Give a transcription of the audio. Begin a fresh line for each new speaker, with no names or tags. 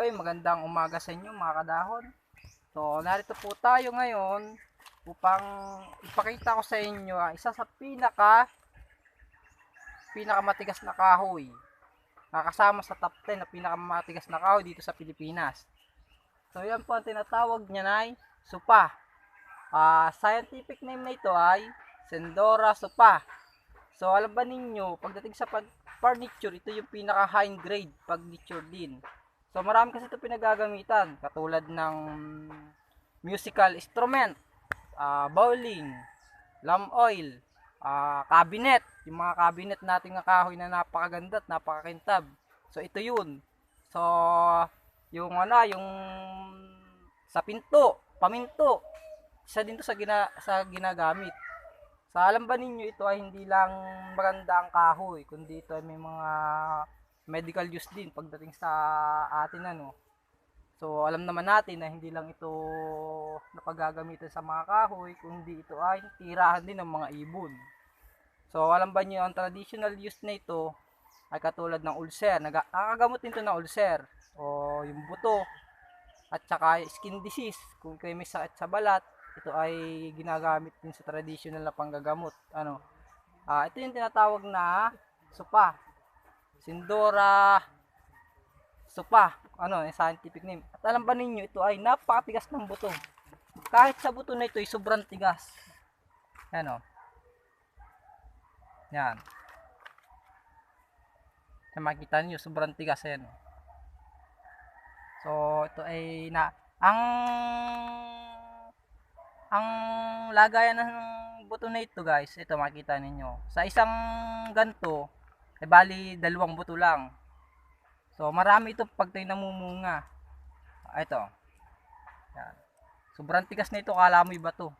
Okay, magandang umaga sa inyo mga kadahon. So, narito po tayo ngayon upang ipakita ko sa inyo ang isa sa pinaka pinakamatigas na kahoy. Nakasama sa top 10 na pinakamatigas na kahoy dito sa Pilipinas. So, yan po ang tinatawag niya na ay supa. Ah, scientific name na ito ay Sendora supa. So, alam ba ninyo, pagdating sa pag furniture, ito yung pinaka high grade furniture din. So marami kasi ito pinagagamitan katulad ng musical instrument, ah, bowling, lamp oil, ah, cabinet, yung mga cabinet nating na kahoy na napakaganda at napakakintab. So ito yun. So yung ano, yung sa pinto, paminto, isa din to sa gina, sa ginagamit. Sa alam ba ninyo ito ay hindi lang maganda ang kahoy, kundi ito ay may mga medical use din pagdating sa atin ano. So alam naman natin na hindi lang ito napagagamitan sa mga kahoy, kundi ito ay tirahan din ng mga ibon. So alam ba niyo ang traditional use na ito ay katulad ng ulcer, nakakagamot din ito ng ulcer. O yung buto at saka skin disease. Kung kayo may sakit sa balat ito ay ginagamit din sa traditional na panggagamot. Ano? Ah ito yung tinatawag na supa Sindora Supa. Ano, yung scientific name. At alam ba ninyo, ito ay napakatigas ng buto. Kahit sa buto na ito ay sobrang tigas. Yan o. Yan. Yan makikita niyo sobrang tigas yan. o. So, ito ay na ang ang lagayan ng buto na ito guys, ito makikita ninyo. Sa isang ganto, ay bali dalawang buto lang. So marami ito pag tayo namumunga. Ah, Ito. Yan. Sobrang tigas na ito, kala mo iba to.